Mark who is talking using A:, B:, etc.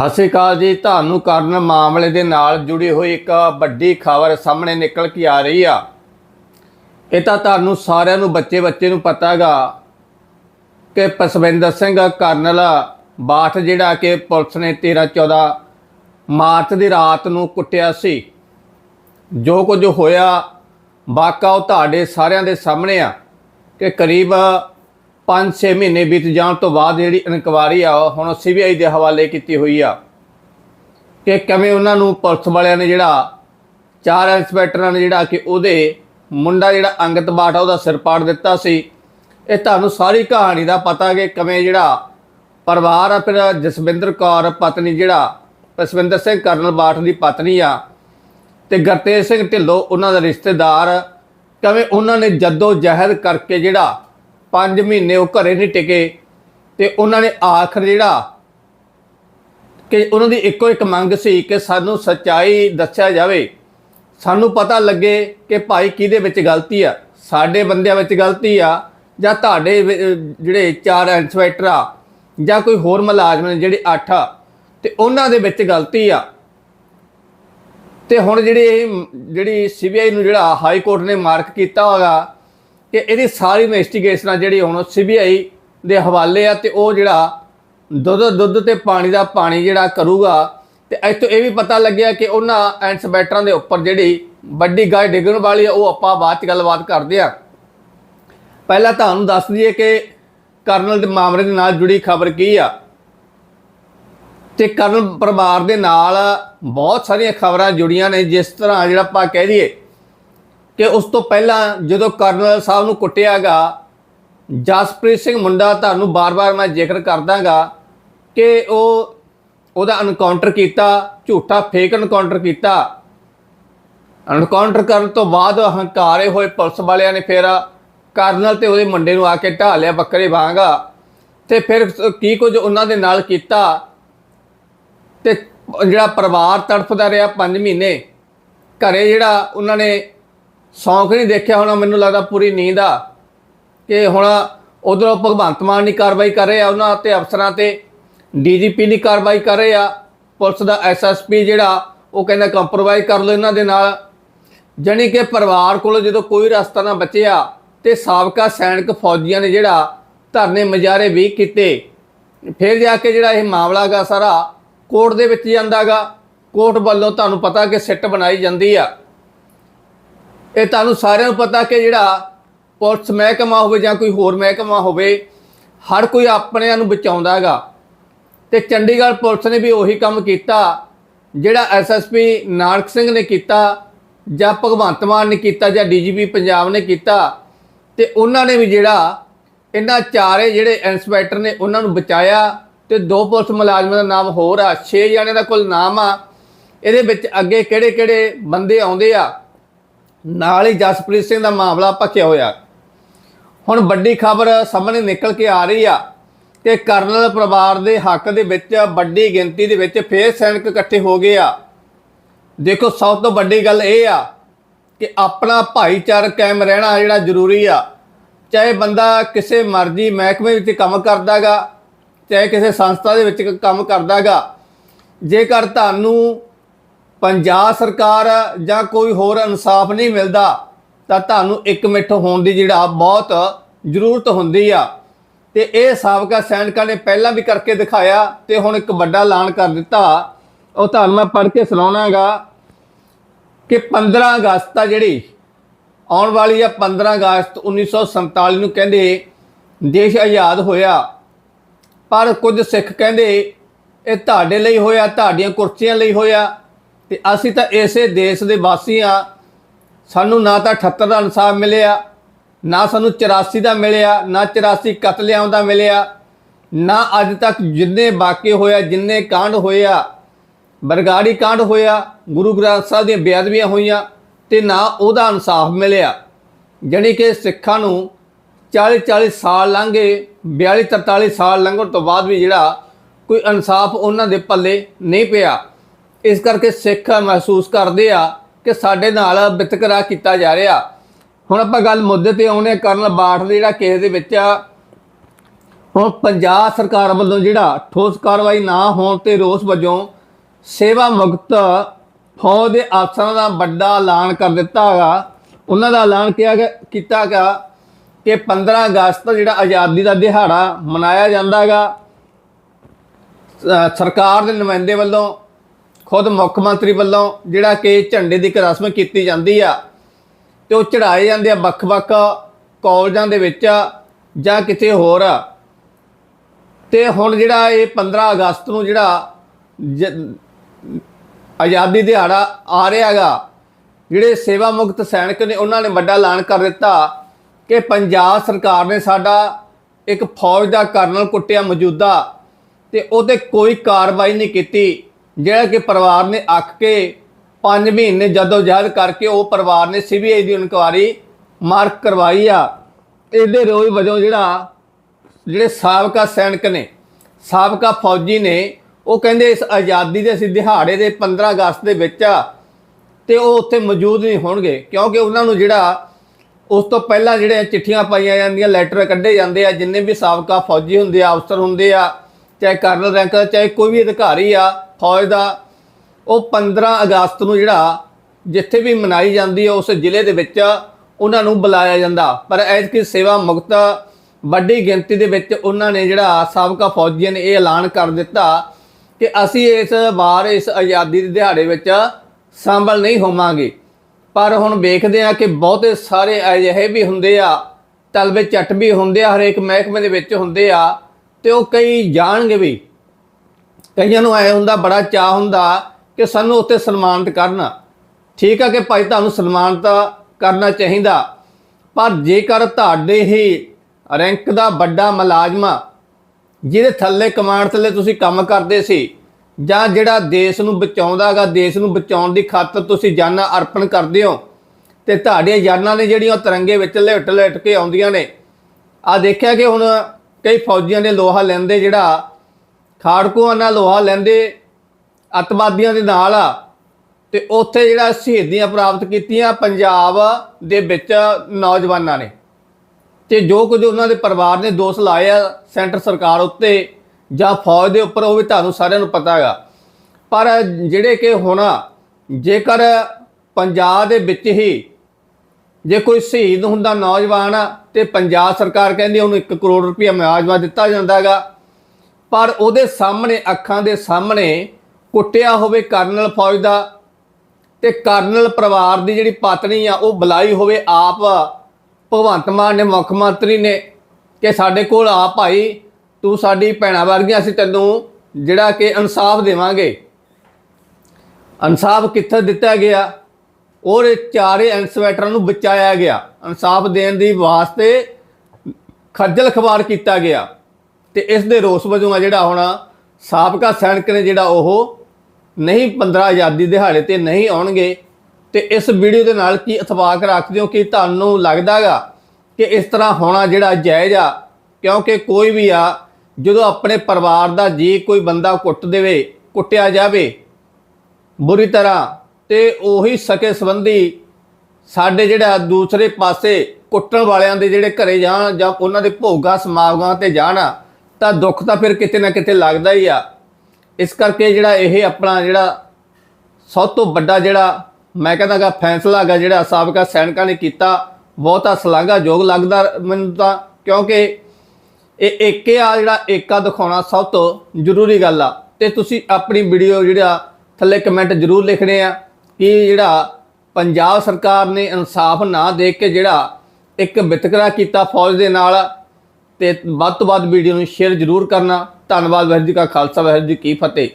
A: ਸਤਿ ਸ਼੍ਰੀ ਅਕਾਲ ਜੀ। ਤੁਹਾਨੂੰ ਕਰਨ ਮਾਮਲੇ ਦੇ ਨਾਲ ਜੁੜੀ ਹੋਈ ਇੱਕ ਵੱਡੀ ਖਬਰ ਸਾਹਮਣੇ ਨਿਕਲ ਕੇ ਆ ਰਹੀ ਆ। ਇਹ ਤਾਂ ਤੁਹਾਨੂੰ ਸਾਰਿਆਂ ਨੂੰ ਬੱਚੇ ਬੱਚੇ ਨੂੰ ਪਤਾ ਹੈਗਾ ਕਿ ਪਸਵਿੰਦਰ ਸਿੰਘ ਕਰਨਲ ਬਾਠ ਜਿਹੜਾ ਕਿ ਪੁਲਿਸ ਨੇ 13 14 ਮਾਰਚ ਦੀ ਰਾਤ ਨੂੰ ਕੁੱਟਿਆ ਸੀ। ਜੋ ਕੁਝ ਹੋਇਆ, ਵਾਕਾ ਉਹ ਤੁਹਾਡੇ ਸਾਰਿਆਂ ਦੇ ਸਾਹਮਣੇ ਆ ਕਿ ਕਰੀਬ 5-6 ਮਹੀਨੇ ਬੀਤ ਜਾਣ ਤੋਂ ਬਾਅਦ ਜਿਹੜੀ ਇਨਕੁਆਰੀ ਆ, ਉਹ ਹੁਣ ਸੀਬੀਆਈ ਦੇ ਹਵਾਲੇ ਕੀਤੀ ਹੋਈ ਆ। ਕਿ ਕਿਵੇਂ ਉਹਨਾਂ ਨੂੰ ਪੁਲਿਸ ਵਾਲਿਆਂ ਨੇ ਜਿਹੜਾ, ਚਾਰ ਇੰਸਪੈਕਟਰਾਂ ਨੇ ਜਿਹੜਾ ਕਿ ਉਹਦੇ ਮੁੰਡਾ ਜਿਹੜਾ ਅੰਗਤ ਬਾਟ ਆ, ਉਹਦਾ ਸਿਰ ਪਾੜ ਦਿੱਤਾ ਸੀ। ਇਹ ਤੁਹਾਨੂੰ ਸਾਰੀ ਕਹਾਣੀ ਦਾ ਪਤਾ ਕਿ ਕਿਵੇਂ ਜਿਹੜਾ ਪਰਿਵਾਰ ਆ, ਫਿਰ ਜਸਵਿੰਦਰ ਕੌਰ ਪਤਨੀ ਜਿਹੜਾ, ਪਸਵਿੰਦਰ ਸਿੰਘ ਕਰਨਲ ਬਾਠ ਦੀ ਪਤਨੀ ਆ ਤੇ ਗੁਰਤੇਜ ਸਿੰਘ ਢਿੱਲੋਂ, ਉਹਨਾਂ ਦਾ ਰਿਸ਼ਤੇਦਾਰ, ਕਿਵੇਂ ਉਹਨਾਂ ਨੇ ਜੱਦੋ ਜਹਿਦ ਕਰਕੇ ਜਿਹੜਾ 5 ਮਹੀਨੇ ਉਹ ਘਰੇ ਨਹੀਂ ਟਿਕੇ ਤੇ ਉਹਨਾਂ ਨੇ ਆਖਰ ਜਿਹੜਾ ਕਿ ਉਹਨਾਂ ਦੀ ਇੱਕੋ ਇੱਕ ਮੰਗ ਸੀ ਕਿ ਸਾਨੂੰ ਸੱਚਾਈ ਦੱਸਿਆ ਜਾਵੇ। ਸਾਨੂੰ ਪਤਾ ਲੱਗੇ ਕਿ ਭਾਈ ਕਿਹਦੇ ਵਿੱਚ ਗਲਤੀ ਆ। ਸਾਡੇ ਬੰਦਿਆਂ ਵਿੱਚ ਗਲਤੀ ਆ ਜਾਂ ਤੁਹਾਡੇ ਜਿਹੜੇ ਚਾਰ ਇੰਸਪੈਕਟਰ ਆ ਜਾਂ ਕੋਈ ਹੋਰ ਮੁਲਾਜ਼ਮ ਨੇ ਜਿਹੜੇ 8 ਆ ਤੇ ਉਹਨਾਂ ਦੇ ਵਿੱਚ ਗਲਤੀ ਆ। ਤੇ ਹੁਣ ਜਿਹੜੀ ਇਹ ਜਿਹੜੀ ਸੀਬੀਆਈ ਨੂੰ ਜਿਹੜਾ ਹਾਈ ਕੋਰਟ ਨੇ ਮਾਰਕ ਕੀਤਾ ਹੋਗਾ ਕਿ ਇਹਦੀ ਸਾਰੀ ਇਨਵੈਸਟੀਗੇਸ਼ਨ ਆ ਜਿਹੜੀ ਹੁਣ ਸੀਬੀਆਈ ਦੇ ਹਵਾਲੇ ਆ ਤੇ ਉਹ ਜਿਹੜਾ ਦੁੱਧ ਦੁੱਧ ਤੇ ਪਾਣੀ ਦਾ ਪਾਣੀ ਜਿਹੜਾ ਕਰੂਗਾ ਤੇ ਤੋਂ ਇਹ ਵੀ ਪਤਾ ਲੱਗਿਆ ਕਿ ਉਹਨਾਂ ਇੰਸਪੈਕਟਰਾਂ ਦੇ ਉੱਪਰ ਜਿਹੜੀ ਵੱਡੀ ਗਾਇ ਡਿੱਗਣ ਵਾਲੀ ਆ, ਉਹ ਆਪਾਂ ਬਾਅਦ ਚ ਗੱਲਬਾਤ ਕਰਦੇ ਆ। ਪਹਿਲਾਂ ਤੁਹਾਨੂੰ ਦੱਸ ਦਈਏ ਕਿ ਕਰਨਲ ਦੇ ਮਾਮਲੇ ਦੇ ਨਾਲ ਜੁੜੀ ਖਬਰ ਕੀ ਆ? ਤੇ ਕਰਨਲ ਪਰਿਵਾਰ ਦੇ ਨਾਲ ਬਹੁਤ ਸਾਰੀਆਂ ਖਬਰਾਂ ਜੁੜੀਆਂ ਨੇ, ਜਿਸ ਤਰ੍ਹਾਂ ਜਿਹੜਾ ਆਪਾਂ ਕਹਿ ਦਈਏ ਕਿ ਉਸ ਤੋਂ ਪਹਿਲਾਂ ਜਦੋਂ ਕਰਨਲ ਸਾਹਿਬ ਨੂੰ ਕੁੱਟਿਆਗਾ, ਜਸਪ੍ਰੀਤ ਸਿੰਘ ਮੁੰਡਾ ਤੁਹਾਨੂੰ ਬਾਰ-ਬਾਰ ਮੈਂ ਜ਼ਿਕਰ ਕਰਦਾਗਾ ਕਿ ਉਹ ਉਹਦਾ ਐਨਕਾਊਂਟਰ ਕੀਤਾ, ਝੂਠਾ ਫੇਕ ਐਨਕਾਊਂਟਰ ਕੀਤਾ। ਐਨਕਾਊਂਟਰ ਕਰਨ ਤੋਂ ਬਾਅਦ ਹੰਕਾਰੇ ਹੋਏ ਪੁਲਿਸ ਵਾਲਿਆਂ ਨੇ ਫਿਰ ਕਰਨਲ ਤੇ ਉਹਦੇ ਮੁੰਡੇ ਨੂੰ ਆ ਕੇ ਢਾਹ ਲਿਆ ਬੱਕਰੇ ਵਾਂਗਾ। ਤੇ ਫਿਰ ਕੀ ਕੁਝ ਉਹਨਾਂ ਦੇ ਨਾਲ ਕੀਤਾ? ਤੇ ਜਿਹੜਾ ਪਰਿਵਾਰ ਤੜਫਦਾ ਰਿਹਾ 5 ਮਹੀਨੇ, ਘਰੇ ਜਿਹੜਾ ਉਹਨਾਂ ਨੇ ਸੌਂਕ ਨਹੀਂ ਦੇਖਿਆ ਹੋਣਾ, ਮੈਨੂੰ ਲੱਗਦਾ ਪੂਰੀ ਨੀਂਦ ਆ। ਕਿ ਹੁਣ ਉਧਰੋਂ ਭਗਵੰਤ ਮਾਨ ਨਹੀਂ ਕਾਰਵਾਈ ਕਰ ਰਹੇ ਆ, ਉਹਨਾਂ ਤੇ ਅਫਸਰਾਂ ਤੇ ਡੀਜੀਪੀ ਨਹੀਂ ਕਾਰਵਾਈ ਕਰ ਰਹੇ ਆ, ਪੁਲਿਸ ਦਾ ਐਸਐਸਪੀ ਜਿਹੜਾ, ਉਹ ਕਹਿੰਦਾ ਕੰਪਰੋਮਾਈਜ਼ ਕਰ ਲਓ ਇਹਨਾਂ ਦੇ ਨਾਲ। ਜਾਣੀ ਕਿ ਪਰਿਵਾਰ ਕੋਲ ਜਦੋਂ ਕੋਈ ਰਸਤਾ ਨਾ ਬਚਿਆ ਤੇ ਸਾਬਕਾ ਸੈਨਿਕ ਫੌਜੀਆਂ ਨੇ ਜਿਹੜਾ ਧਰਨੇ ਮਜਾਰੇ ਵੀ ਕੀਤੇ, ਫਿਰ ਜਾ ਕੇ ਜਿਹੜਾ ਇਹ ਮਾਮਲਾ ਗਾ ਸਾਰਾ, ਕੋਰਟ ਦੇ ਵਿੱਚ ਜਾਂਦਾਗਾ ਕੋਰਟ ਵੱਲੋਂ ਤੁਹਾਨੂੰ ਪਤਾ ਕਿ ਸਿੱਟ ਬਣਾਈ ਜਾਂਦੀ ਆ। ਇਹ ਤੁਹਾਨੂੰ ਸਾਰਿਆਂ ਨੂੰ ਪਤਾ ਕਿ ਜਿਹੜਾ ਪੁਲਿਸ ਮਹਿਕਮਾ ਹੋਵੇ ਜਾਂ ਕੋਈ ਹੋਰ ਮਹਿਕਮਾ ਹੋਵੇ, ਹਰ ਕੋਈ ਆਪਣਿਆਂ ਨੂੰ ਬਚਾਉਂਦਾ ਹੈਗਾ। ਤੇ ਚੰਡੀਗੜ੍ਹ ਪੁਲਿਸ ਨੇ ਵੀ ਉਹੀ ਕੰਮ ਕੀਤਾ, ਜਿਹੜਾ ਐਸਐਸਪੀ ਨਾਨਕ ਸਿੰਘ ਨੇ ਕੀਤਾ, ਜਾਂ ਭਗਵੰਤ ਮਾਨ ਨੇ ਕੀਤਾ, ਜਾਂ ਡੀਜੀਪੀ ਪੰਜਾਬ ਨੇ ਕੀਤਾ। ਤੇ ਉਹਨਾਂ ਨੇ ਵੀ ਜਿਹੜਾ ਇਹਨਾਂ ਚਾਰੇ ਜਿਹੜੇ ਇੰਸਪੈਕਟਰ ਨੇ ਉਹਨਾਂ ਨੂੰ ਬਚਾਇਆ, ਤੇ ਦੋ ਪੁਲਿਸ ਮੁਲਾਜ਼ਮਾਂ ਦਾ ਨਾਮ ਹੋਰ ਆ। 6 ਜਣੇ ਦਾ ਕੁੱਲ ਨਾਮ ਆ। ਇਹਦੇ ਵਿੱਚ ਅੱਗੇ ਕਿਹੜੇ ਕਿਹੜੇ ਬੰਦੇ ਆਉਂਦੇ ਆ ਨਾਲ ਹੀ ਜਸਪ੍ਰੀਤ ਸਿੰਘ ਦਾ ਮਾਮਲਾ ਭਖਿਆ ਹੋਇਆ। ਹੁਣ ਵੱਡੀ ਖਬਰ ਸਾਹਮਣੇ ਨਿਕਲ ਕੇ ਆ ਰਹੀ ਆ ਕਿ ਕਰਨਲ ਪਰਿਵਾਰ ਦੇ ਹੱਕ ਦੇ ਵਿੱਚ ਵੱਡੀ ਗਿਣਤੀ ਦੇ ਵਿੱਚ ਫੇਰ ਸੈਨਿਕ ਇਕੱਠੇ ਹੋ ਗਏ ਆ। ਦੇਖੋ, ਸਭ ਤੋਂ ਵੱਡੀ ਗੱਲ ਇਹ ਆ ਕਿ ਆਪਣਾ ਭਾਈਚਾਰਕ ਕਾਇਮ ਰਹਿਣਾ ਜਿਹੜਾ ਜ਼ਰੂਰੀ ਆ। ਚਾਹੇ ਬੰਦਾ ਕਿਸੇ ਮਰਜ਼ੀ ਮਹਿਕਮੇ ਵਿੱਚ ਕੰਮ ਕਰਦਾਗਾ, ਚਾਹੇ ਕਿਸੇ ਸੰਸਥਾ ਦੇ ਵਿੱਚ ਕੰਮ ਕਰਦਾਗਾ, ਜੇਕਰ ਤੁਹਾਨੂੰ ਪੰਜਾਬ ਸਰਕਾਰ ਜਾਂ ਕੋਈ ਹੋਰ ਇਨਸਾਫ ਨਹੀਂ ਮਿਲਦਾ, ਤਾਂ ਤੁਹਾਨੂੰ ਇੱਕ ਮਿੱਠ ਹੋਣ ਦੀ ਜਿਹੜਾ ਬਹੁਤ ਜ਼ਰੂਰਤ ਹੁੰਦੀ ਆ। ਤੇ ਇਹ ਸਾਬਕਾ ਸੈਨਿਕਾਂ ਨੇ ਪਹਿਲਾਂ ਵੀ ਕਰਕੇ ਦਿਖਾਇਆ ਤੇ ਹੁਣ ਇੱਕ ਵੱਡਾ ਐਲਾਨ ਕਰ ਦਿੱਤਾ। ਉਹ ਤੁਹਾਨੂੰ ਮੈਂ ਪੜ੍ਹ ਕੇ ਸੁਣਾਉਣਾਗਾ ਕਿ 15 ਅਗਸਤ ਆ ਜਿਹੜੀ, ਆਉਣ ਵਾਲੀ ਆ 15 ਅਗਸਤ 1947 ਨੂੰ ਕਹਿੰਦੇ ਦੇਸ਼ ਆਜ਼ਾਦ ਹੋਇਆ। ਪਰ ਕੁਝ ਸਿੱਖ ਕਹਿੰਦੇ, ਇਹ ਤੁਹਾਡੇ ਲਈ ਹੋਇਆ, ਤੁਹਾਡੀਆਂ ਕੁਰਸੀਆਂ ਲਈ ਹੋਇਆ। ਤੇ ਅਸੀਂ ਤਾਂ ਇਸੇ ਦੇਸ਼ ਦੇ ਵਾਸੀ ਆ। ਸਾਨੂੰ ਨਾ ਤਾਂ 78 ਦਾ ਇਨਸਾਫ ਮਿਲਿਆ, ਨਾ ਸਾਨੂੰ 84 ਦਾ ਮਿਲਿਆ, ਨਾ 84 ਕਤਲੇਆਮ ਦਾ ਮਿਲਿਆ, ਨਾ ਅੱਜ ਤੱਕ ਜਿੰਨੇ ਵਾਕੇ ਹੋਇਆ, ਜਿੰਨੇ ਕਾਂਡ ਹੋਇਆ, ਬਰਗਾੜੀ ਕਾਂਡ ਹੋਇਆ, ਗੁਰੂ ਗ੍ਰੰਥ ਸਾਹਿਬ ਦੀਆਂ ਬੇਅਦਬੀਆਂ ਹੋਈਆਂ ਤੇ ਨਾ ਉਹਦਾ ਇਨਸਾਫ ਮਿਲਿਆ। ਜਾਣੀ ਕਿ ਸਿੱਖਾਂ ਨੂੰ 40 40 ਸਾਲ ਲੰਘੇ 42 43 ਸਾਲ ਲੰਘਣ ਤੋਂ ਬਾਅਦ ਵੀ ਜਿਹੜਾ ਕੋਈ ਇਨਸਾਫ ਉਹਨਾਂ ਦੇ ਪੱਲੇ ਨਹੀਂ ਪਿਆ। ਇਸ ਕਰਕੇ ਸਿੱਖ ਮਹਿਸੂਸ ਕਰਦੇ ਆ ਕਿ ਸਾਡੇ ਨਾਲ ਵਿਤਕਰਾ ਕੀਤਾ ਜਾ ਰਿਹਾ। ਹੁਣ ਆਪਾਂ ਗੱਲ ਮੁੱਦੇ ਤੇ ਆਉਣੇ ਕਰਨ ਬਾਠ ਦੇ ਜਿਹੜਾ ਕੇਸ ਦੇ ਵਿੱਚ ਆ, ਹੁਣ ਪੰਜਾਬ ਸਰਕਾਰ ਵੱਲੋਂ ਜਿਹੜਾ ਠੋਸ ਕਾਰਵਾਈ ਨਾ ਹੋਣ ਤੇ ਰੋਸ ਵਜੋਂ ਸੇਵਾ ਮੁਕਤ ਫੌਜ ਦੇ ਅਫਸਰਾਂ ਦਾ ਵੱਡਾ ਐਲਾਨ ਕਰ ਦਿੱਤਾ ਹੈਗਾ। ਉਹਨਾਂ ਦਾ ਐਲਾਨ ਕਿਹਾ ਗਿਆ, ਕੀਤਾ ਗਿਆ ਕਿ 15 ਅਗਸਤ ਜਿਹੜਾ ਆਜ਼ਾਦੀ ਦਾ ਦਿਹਾੜਾ ਮਨਾਇਆ ਜਾਂਦਾ ਹੈਗਾ। ਸਰਕਾਰ ਦੇ ਨੁਮਾਇੰਦੇ ਵੱਲੋਂ ਖੁਦ ਮੁੱਖ ਮੰਤਰੀ ਵੱਲੋਂ ਜਿਹੜਾ ਕਿ ਝੰਡੇ ਦੀ ਇੱਕ ਰਸਮ ਕੀਤੀ ਜਾਂਦੀ ਆ ਤੇ ਉਹ ਚੜਾਏ ਜਾਂਦੇ ਆ ਵੱਖ-ਵੱਖ ਕਾਲਜਾਂ ਦੇ ਵਿੱਚ ਜਾਂ ਕਿਤੇ ਹੋਰ। ਆ ਤੇ ਹੁਣ ਜਿਹੜਾ ਇਹ 15 ਅਗਸਤ ਨੂੰ ਜਿਹੜਾ ਜ- ਆਜ਼ਾਦੀ ਦਿਹਾੜਾ ਆ ਰਿਹਾਗਾ ਜਿਹੜੇ ਸੇਵਾ ਮੁਕਤ ਸੈਨਿਕ ਨੇ ਉਹਨਾਂ ਨੇ ਵੱਡਾ ਐਲਾਨ ਕਰ ਦਿੱਤਾ ਕਿ ਪੰਜਾਬ ਸਰਕਾਰ ਨੇ ਸਾਡਾ ਇੱਕ ਫੌਜ ਦਾ ਕਰਨਲ ਕੁੱਟਿਆ ਮੌਜੂਦਾ ਤੇ ਉਹਤੇ ਕੋਈ ਕਾਰਵਾਈ ਨਹੀਂ ਕੀਤੀ। ਜਿਹੜਾ ਕਿ ਪਰਿਵਾਰ ਨੇ ਅੱਕ ਕੇ 5 ਮਹੀਨੇ ਜਦੋਂ ਜਹਿਦ ਕਰਕੇ ਉਹ ਪਰਿਵਾਰ ਨੇ ਸੀਬੀਆਈ ਦੀ ਇਨਕੁਆਰੀ ਮਾਰਕ ਕਰਵਾਈ ਆ, ਇਹਦੇ ਰੋਜ਼ ਵਜੋਂ ਜਿਹੜਾ ਜਿਹੜੇ ਸਾਬਕਾ ਸੈਨਿਕ ਨੇ, ਸਾਬਕਾ ਫੌਜੀ ਨੇ, ਉਹ ਕਹਿੰਦੇ ਇਸ ਆਜ਼ਾਦੀ ਦੇ ਅਸੀਂ ਦਿਹਾੜੇ ਦੇ 15 ਅਗਸਤ ਦੇ ਵਿੱਚ ਆ, ਤੇ ਉਹ ਉੱਥੇ ਮੌਜੂਦ ਨਹੀਂ ਹੋਣਗੇ, ਕਿਉਂਕਿ ਉਹਨਾਂ ਨੂੰ ਜਿਹੜਾ ਉਸ ਤੋਂ ਪਹਿਲਾਂ ਜਿਹੜੇ ਚਿੱਠੀਆਂ ਪਾਈਆਂ ਜਾਂਦੀਆਂ, ਲੈਟਰ ਕੱਢੇ ਜਾਂਦੇ ਆ, ਜਿੰਨੇ ਵੀ ਸਾਬਕਾ ਫੌਜੀ ਹੁੰਦੇ ਆ, ਅਫਸਰ ਹੁੰਦੇ ਆ, ਚਾਹੇ ਕਰਨਲ ਰੈਂਕ ਚਾਹੇ ਕੋਈ ਵੀ ਅਧਿਕਾਰੀ ਆ ਫੌਜ ਦਾ, ਉਹ 15 ਅਗਸਤ ਨੂੰ ਜਿਹੜਾ ਜਿੱਥੇ ਵੀ ਮਨਾਈ ਜਾਂਦੀ ਹੈ, ਉਸ ਜ਼ਿਲ੍ਹੇ ਦੇ ਵਿੱਚ ਉਹਨਾਂ ਨੂੰ ਬੁਲਾਇਆ ਜਾਂਦਾ। ਪਰ ਐਤਕੀ ਸੇਵਾ ਮੁਕਤ ਵੱਡੀ ਗਿਣਤੀ ਦੇ ਵਿੱਚ ਉਹਨਾਂ ਨੇ ਜਿਹੜਾ ਸਾਬਕਾ ਫੌਜੀਆਂ ਨੇ ਇਹ ਐਲਾਨ ਕਰ ਦਿੱਤਾ ਕਿ ਅਸੀਂ ਇਸ ਵਾਰ ਇਸ ਆਜ਼ਾਦੀ ਦੇ ਦਿਹਾੜੇ ਵਿੱਚ ਸ਼ਾਮਲ ਨਹੀਂ ਹੋਵਾਂਗੇ। ਪਰ ਹੁਣ ਵੇਖਦੇ ਆ ਕਿ ਬਹੁਤੇ ਸਾਰੇ ਅਜਿਹੇ ਵੀ ਹੁੰਦੇ ਆ, ਤਲਬੇ ਚੱਟ ਵੀ ਹੁੰਦੇ ਆ, ਹਰੇਕ ਮਹਿਕਮੇ ਦੇ ਵਿੱਚ ਹੁੰਦੇ ਆ, ਤੇ ਉਹ ਕਈ ਜਾਣਗੇ ਵੀ ਕਈਆਂ ਨੂੰ ਐ ਹੁੰਦਾ, ਬੜਾ ਚਾਹ ਹੁੰਦਾ ਕਿ ਸਾਨੂੰ ਉੱਥੇ ਸਨਮਾਨਿਤ ਕਰਨਾ। ਠੀਕ ਆ ਕਿ ਭਾਈ ਤੁਹਾਨੂੰ ਸਨਮਾਨਿਤ ਕਰਨਾ ਚਾਹੀਦਾ, ਪਰ ਜੇਕਰ ਤੁਹਾਡੇ ਹੀ ਰੈਂਕ ਦਾ ਵੱਡਾ ਮੁਲਾਜ਼ਮਾ ਜਿਹਦੇ ਥੱਲੇ ਕਮਾਂਡ ਥੱਲੇ ਤੁਸੀਂ ਕੰਮ ਕਰਦੇ ਸੀ, ਜਾਂ ਜਿਹੜਾ ਦੇਸ਼ ਨੂੰ ਬਚਾਉਂਦਾਗਾ ਦੇਸ਼ ਨੂੰ ਬਚਾਉਣ ਦੀ ਖਾਤਰ ਤੁਸੀਂ ਜਾਨਾਂ ਅਰਪਣ ਕਰਦੇ ਹੋ, ਤੇ ਤੁਹਾਡੀਆਂ ਜਾਨਾਂ ਨੇ ਜਿਹੜੀਆਂ ਉਹ ਤਿਰੰਗੇ ਵਿੱਚ ਲਿਟ ਲਿਟ ਕੇ ਆਉਂਦੀਆਂ ਨੇ। ਆ ਦੇਖਿਆ ਕਿ ਹੁਣ ਕਈ ਫੌਜੀਆਂ ਨੇ ਲੋਹਾ ਲੈਂਦੇ ਜਿਹੜਾ ਖਾੜਕੂਆਂ ਨਾਲ ਲੋਹਾ ਲੈਂਦੇ, ਅੱਤਵਾਦੀਆਂ ਦੇ ਨਾਲ ਆ। ਤੇ ਉੱਥੇ ਜਿਹੜਾ ਸ਼ਹੀਦੀਆਂ ਪ੍ਰਾਪਤ ਕੀਤੀਆਂ ਪੰਜਾਬ ਦੇ ਵਿੱਚ ਨੌਜਵਾਨਾਂ ਨੇ। ਤੇ ਜੋ ਕੁਝ ਉਹਨਾਂ ਦੇ ਪਰਿਵਾਰ ਨੇ ਦੋਸ਼ ਲਾਏ ਆ ਸੈਂਟਰ ਸਰਕਾਰ ਉੱਤੇ ਜਾਂ ਫੌਜ ਦੇ ਉੱਪਰ, ਉਹ ਵੀ ਤੁਹਾਨੂੰ ਸਾਰਿਆਂ ਨੂੰ ਪਤਾ ਹੈਗਾ। ਪਰ ਜਿਹੜੇ ਕਿ ਹੁਣ ਜੇਕਰ ਪੰਜਾਬ ਦੇ ਵਿੱਚ ਹੀ ਜੇ ਕੋਈ ਸ਼ਹੀਦ ਹੁੰਦਾ ਨੌਜਵਾਨ ਆ ਤੇ ਪੰਜਾਬ ਸਰਕਾਰ ਕਹਿੰਦੀ ਉਹਨੂੰ 1 ਕਰੋੜ ਰੁਪਇਆ ਮੁਆਵਜ਼ਾ ਦਿੱਤਾ ਜਾਂਦਾ ਹੈਗਾ। ਪਰ ਉਹਦੇ ਸਾਹਮਣੇ, ਅੱਖਾਂ ਦੇ ਸਾਹਮਣੇ ਕੁੱਟਿਆ ਹੋਵੇ ਕਰਨਲ ਫੌਜ ਦਾ ਤੇ ਕਰਨਲ ਪਰਿਵਾਰ ਦੀ ਜਿਹੜੀ ਪਤਨੀ ਆ, ਉਹ ਬੁਲਾਈ ਹੋਵੇ ਆਪ। ਭਗਵੰਤ ਮਾਨ ਨੇ, ਮੁੱਖ ਮੰਤਰੀ ਨੇ ਕਿ ਸਾਡੇ ਕੋਲ ਆ ਭਾਈ, ਤੂੰ ਸਾਡੀ ਭੈਣਾਂ ਵਰਗੀਆਂ ਅਸੀਂ ਤੈਨੂੰ ਜਿਹੜਾ ਕਿ ਇਨਸਾਫ ਦੇਵਾਂਗੇ। ਇਨਸਾਫ ਕਿੱਥੇ ਦਿੱਤਾ ਗਿਆ? ਔਰ ਇਹ ਚਾਰੇ ਇਨਸਪੈਕਟਰਾਂ ਨੂੰ ਬਚਾਇਆ ਗਿਆ। ਇਨਸਾਫ ਦੇਣ ਦੀ ਵਾਸਤੇ ਖੱਜਲ ਖਵਾਰ ਕੀਤਾ ਗਿਆ। ਤੇ ਇਸ ਦੇ ਰੋਸ ਵਜੋਂ ਆ ਜਿਹੜਾ ਹੁਣ ਸਾਬਕਾ ਸੈਨਿਕ ਨੇ ਜਿਹੜਾ ਉਹ ਨਹੀਂ 15 ਆਜ਼ਾਦੀ ਦਿਹਾੜੇ ਤੇ ਨਹੀਂ ਆਉਣਗੇ। ਤੇ ਇਸ ਵੀਡੀਓ ਦੇ ਨਾਲ ਕੀ ਇਤਫਾਕ ਰੱਖਦੇ ਹੋ ਕਿ ਤੁਹਾਨੂੰ ਲੱਗਦਾਗਾ ਕਿ ਇਸ ਤਰ੍ਹਾਂ ਹੋਣਾ ਜਿਹੜਾ ਜਾਇਜ਼ ਆ? ਕਿਉਂਕਿ ਕੋਈ ਵੀ ਆ, ਜਦੋਂ ਆਪਣੇ ਪਰਿਵਾਰ ਦਾ ਜੀ ਕੋਈ ਬੰਦਾ ਕੁੱਟ ਦੇਵੇ, ਕੁੱਟਿਆ ਜਾਵੇ, ਬੁਰੀ ਤਰ੍ਹਾਂ, ਤੇ ਉਹੀ ਸਕੇ ਸੰਬੰਧੀ ਸਾਡੇ ਜਿਹੜਾ ਦੂਸਰੇ ਪਾਸੇ ਕੁੱਟਣ ਵਾਲਿਆਂ ਦੇ ਜਿਹੜੇ ਘਰੇ ਜਾਣ ਜਾਂ ਉਹਨਾਂ ਦੇ ਭੋਗਾ ਸਮਾਗਮਾਂ ਤੇ ਜਾਣ ਤਾਂ ਦੁੱਖ ਤਾਂ ਫਿਰ ਕਿਤੇ ਨਾ ਕਿਤੇ ਲੱਗਦਾ ਹੀ ਆ। ਇਸ ਕਰਕੇ ਜਿਹੜਾ ਇਹ ਆਪਣਾ ਜਿਹੜਾ ਸਭ ਤੋਂ ਵੱਡਾ ਜਿਹੜਾ ਮੈਂ ਕਹਿੰਦਾਗਾ ਫੈਸਲਾ ਹੈਗਾ ਜਿਹੜਾ ਸਾਬਕਾ ਸੈਨਿਕਾਂ ਨੇ ਕੀਤਾ, ਬਹੁਤਾ ਸ਼ਲਾਘਾਯੋਗ ਲੱਗਦਾ ਮੈਨੂੰ ਤਾਂ, ਕਿਉਂਕਿ ਇਹ ਏਕੇ ਆ ਜਿਹੜਾ ਏਕਾ ਦਿਖਾਉਣਾ ਸਭ ਤੋਂ ਜ਼ਰੂਰੀ ਗੱਲ ਆ। ਤੇ ਤੁਸੀਂ ਆਪਣੀ ਵੀਡੀਓ ਜਿਹੜਾ ਥੱਲੇ ਕਮੈਂਟ ਜ਼ਰੂਰ ਲਿਖਣੇ ਆ ਕਿ ਜਿਹੜਾ ਪੰਜਾਬ ਸਰਕਾਰ ਨੇ ਇਨਸਾਫ ਨਾ ਦੇ ਕੇ ਜਿਹੜਾ ਇੱਕ ਵਿਤਕਰਾ ਕੀਤਾ ਫੌਜ ਦੇ ਨਾਲ ਤੇ ਵੱਧ ਤੋਂ ਵੱਧ ਵੀਡੀਓ ਨੂੰ ਸ਼ੇਅਰ ਜ਼ਰੂਰ ਕਰਨਾ। ਧੰਨਵਾਦ ਵਾਹਿਗੁਰੂ ਜੀ ਕਾ ਖਾਲਸਾ, ਵਾਹਿਗੁਰੂ ਜੀ ਕੀ ਫਤਿਹ।